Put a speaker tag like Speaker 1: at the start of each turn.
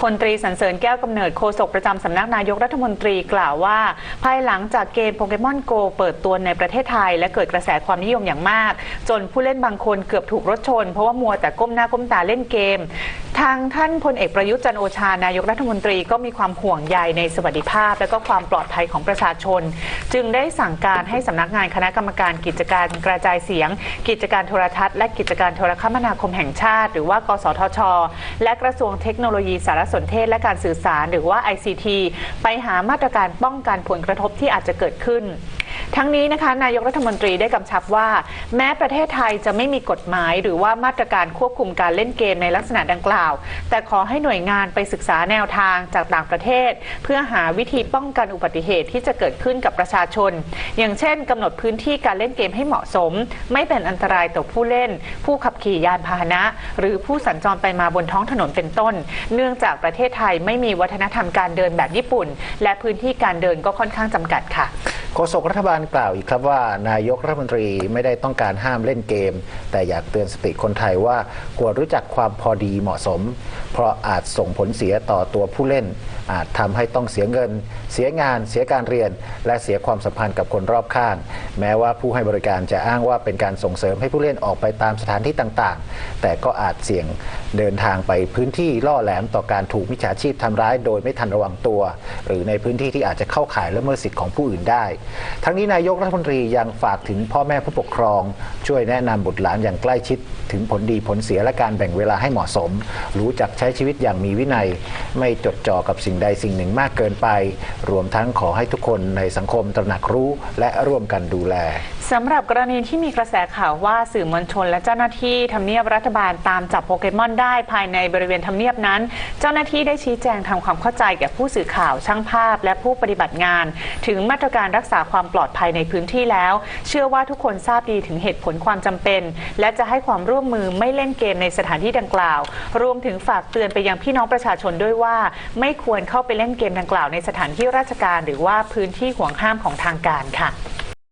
Speaker 1: พลตรีสันเสริญแก้วกำเนิดโฆษกประจำสำนักนายกรัฐมนตรีกล่าวว่า ภายหลังจากเกมโปเกมอนโกเปิดตัวในประเทศไทย และเกิดกระแสความนิยมอย่างมาก จนผู้เล่นบางคนเกือบถูกรถชน เพราะว่ามัวแต่ก้มหน้าก้มตาเล่นเกม ทางท่านพลเอกประยุทธ์จันโอชานายกรัฐมนตรีก็มีความห่วงใยในสวัสดิภาพ และก็ความปลอดภัยของประชาชน จึงได้สั่งการให้สำนักงานคณะกรรมการกิจการกระจายเสียง กิจการโทรทัศน์และกิจการโทรคมนาคมแห่งชาติ หรือว่ากสทช และกระทรวงเทคโนโลยีสารสนเทศและการสื่อสารหรือว่า ICT ไปหามาตรการป้องกันผลกระทบที่อาจจะเกิดขึ้น ทั้งนี้นะคะนายกรัฐมนตรีได้กำชับว่า แม้ประเทศไทยจะไม่มีกฎหมาย หรือว่ามาตรการควบคุมการเล่นเกมในลักษณะดังกล่าว แต่ขอให้หน่วยงานไปศึกษาแนวทางจากต่างประเทศ เพื่อหาวิธีป้องกันอุบัติเหตุที่จะเกิดขึ้นกับประชาชน อย่างเช่นกำหนดพื้นที่การเล่นเกมให้เหมาะสม ไม่เป็นอันตรายต่อผู้เล่น ผู้ขับขี่ยานพาหนะ หรือผู้สัญจรไปมาบนท้องถนนเป็นต้น เนื่องจากประเทศไทยไม่มีวัฒนธรรมการเดินแบบญี่ปุ่น และพื้นที่การเดินก็ค่อนข้างจำกัดค่ะ
Speaker 2: โฆษกรัฐบาลกล่าวอีกครับว่านายกรัฐมนตรีไม่ได้ต้องการห้ามเล่นเกม แต่อยากเตือนสติคนไทยว่าควรรู้จักความพอดีเหมาะสม เพราะอาจส่งผลเสียต่อตัวผู้เล่น อาจทำให้ต้องเสียเงิน เสียงาน เสียการเรียน และเสียความสัมพันธ์กับคนรอบข้าง แม้ว่าผู้ให้บริการจะอ้างว่าเป็นการส่งเสริมให้ผู้เล่นออกไปตามสถานที่ต่างๆ แต่ก็อาจเสี่ยงเดินทางไปพื้นที่ล่อแหลมต่อการถูกมิจฉาชีพทำร้าย โดยไม่ทันระวังตัว หรือในพื้นที่ที่อาจจะเข้าข่ายละเมิดสิทธิ์ของผู้อื่นได้ทั้งนี้นายกรัฐมนตรียังฝากถึงพ่อแม่ผู้ปกครอง ช่วยแนะนำบุตรหลานอย่างใกล้ชิด ถึงผลดีผลเสียและการแบ่งเวลาให้เหมาะสม รู้จักใช้ชีวิตอย่างมีวินัย ไม่จดจ่อกับสิ่งใดสิ่งหนึ่งมากเกินไป รวมทั้งขอให้ทุกคนในสังคมตระหนักรู้และร่วมกันดูแล
Speaker 1: สำหรับกรณีที่มีกระแสข่าวว่าสื่อมวลชนและเจ้าหน้าที่ทำเนียบรัฐบาลตามจับโปเกมอนได้ภายในบริเวณทำเนียบนั้น เจ้าหน้าที่ได้ชี้แจงทำความเข้าใจแก่ผู้สื่อข่าวช่างภาพ และผู้ปฏิบัติงาน ถึงมาตรการรักษาความปลอดภัยในพื้นที่แล้ว เชื่อว่าทุกคนทราบดีถึงเหตุผลความจำเป็น และจะให้ความร่วมมือไม่เล่นเกมในสถานที่ดังกล่าว รวมถึงฝากเตือนไปยังพี่น้องประชาชนด้วยว่า ไม่ควรเข้าไปเล่นเกมดังกล่าวในสถานที่ราชการ หรือว่าพื้นที่ห่วงห้ามของทางการค่ะ